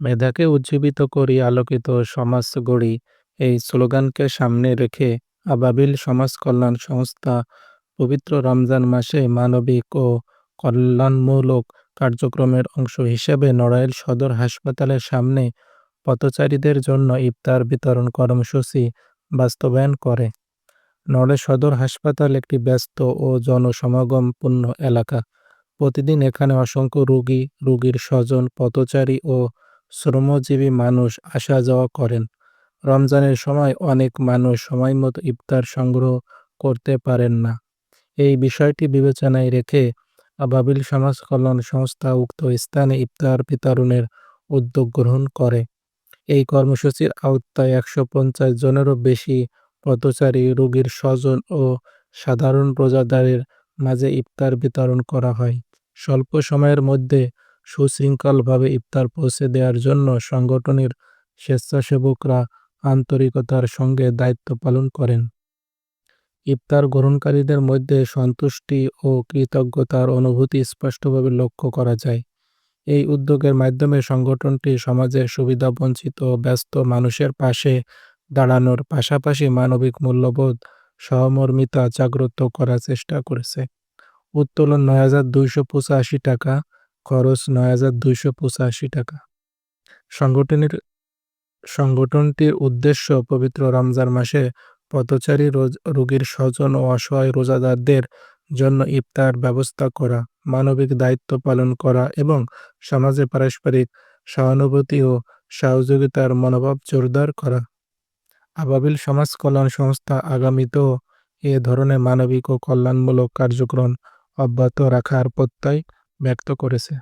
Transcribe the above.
মেধাকে উজ্জীবিত করি, আলোকিত সমাজ গড়ি। এই স্লোগানকে সামনে রেখে আবাবিল সমাজ কল্যাণ সংস্থা পবিত্র রমজান মাসে মানবিক ও কল্যাণমূলক কার্যক্রমের অংশ হিসেবে নড়াইল সদর হাসপাতালের সামনে পথচারীদের জন্য ইফতার বিতরণ কর্মসূচি বাস্তবায়ন করে। নড়াইল সদর হাসপাতাল একটি ব্যস্ত ও জনসমাগমপূর্ণ এলাকা। প্রতিদিন এখানে অসংখ্য রোগী, রোগীর স্বজন, পথচারী ও শ্রমজীবী মানুষ আসা যাওয়া করেন। রমজানের সময় অনেক মানুষ সময়মতো ইফতার সংগ্রহ করতে পারেন না। এই বিষয়টি বিবেচনায় রেখে আবাবিল সমাজ কল্যাণ সংস্থা উক্ত স্থানে ইফতার বিতরণের উদ্যোগ গ্রহণ করে। এই কর্মসূচির আওতায় একশো পঞ্চাশ জনেরও বেশি পথচারী, রোগীর স্বজন ও সাধারণ প্রজাদারের মাঝে ইফতার বিতরণ করা হয়। স্বল্প সময়ের মধ্যে সুশৃঙ্খলভাবে ইফতার পৌঁছে দেওয়ার জন্য সংগঠনের স্বেচ্ছাসেবকরা আন্তরিকতার সঙ্গে দায়িত্ব পালন করেন। ইফতার গ্রহণকারীদের মধ্যে সন্তুষ্টি ও কৃতজ্ঞতার অনুভূতি স্পষ্টভাবে লক্ষ্য করা যায়। এই উদ্যোগের মাধ্যমে সংগঠনটি সমাজের সুবিধাবঞ্চিত ব্যস্ত মানুষের পাশে দাঁড়ানোর পাশাপাশি মানবিক মূল্যবোধ, সহমর্মিতা জাগ্রত করার চেষ্টা করেছে। উত্তোলন নয় হাজার দুইশো পঁচাশি টাকা খরচ নয় হাজার দুইশো পঁচাশি টাকা। সংগঠনের, সংগঠনটির উদ্দেশ্য পবিত্র রমজান মাসে পথচারী রোগীর স্বজন ও অসহায় রোজাদারদের জন্য ইফতার ব্যবস্থা করা, মানবিক দায়িত্ব পালন করা এবং সমাজে পারস্পরিক সহানুভূতি ও সহযোগিতার মনোভাব জোরদার করা। আবাবিল সমাজ কল্যাণ সংস্থা আগামীতেও এ ধরনের মানবিক ও কল্যাণমূলক কার্যক্রম অব্যাহত রাখার প্রত্যয় ব্যক্ত করেছে।